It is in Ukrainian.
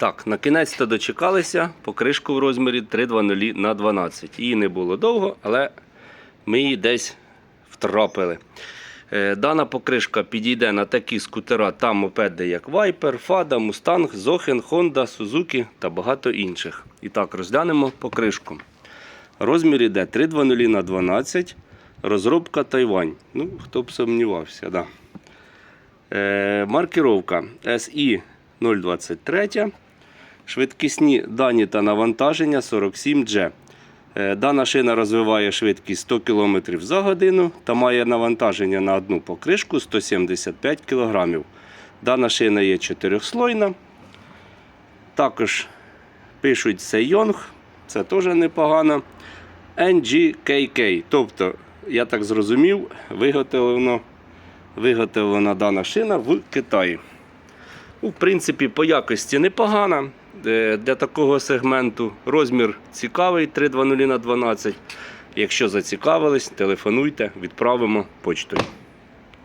Так, на кінець то дочекалися покришку в розмірі 320 на 12. Її не було довго, але ми її десь втрапили. Е, Дана покришка підійде на такі скутера та мопеди, як Viper, Fada, Mustang, Zochen, Honda, Suzuki та багато інших. І так, розглянемо покришку. Розмір іде 320 на 12. Розробка Тайвань. Ну, хто б сумнівався, да. Е, маркировка SI 023. Швидкісні дані та навантаження 47G. Е, Дана шина розвиває швидкість 100 км за годину та має навантаження на одну покришку 175 кг. Дана шина є чотирьохслойна. Також пишуть Sejong, це теж непогано. NGKK. Тобто, я так зрозумів, виготовлено, виготовлена дана шина в Китаї. Ну, В принципі, по якості непогана. Е, Для такого сегменту розмір цікавий 320 на 12. Якщо зацікавились, телефонуйте, відправимо почтою.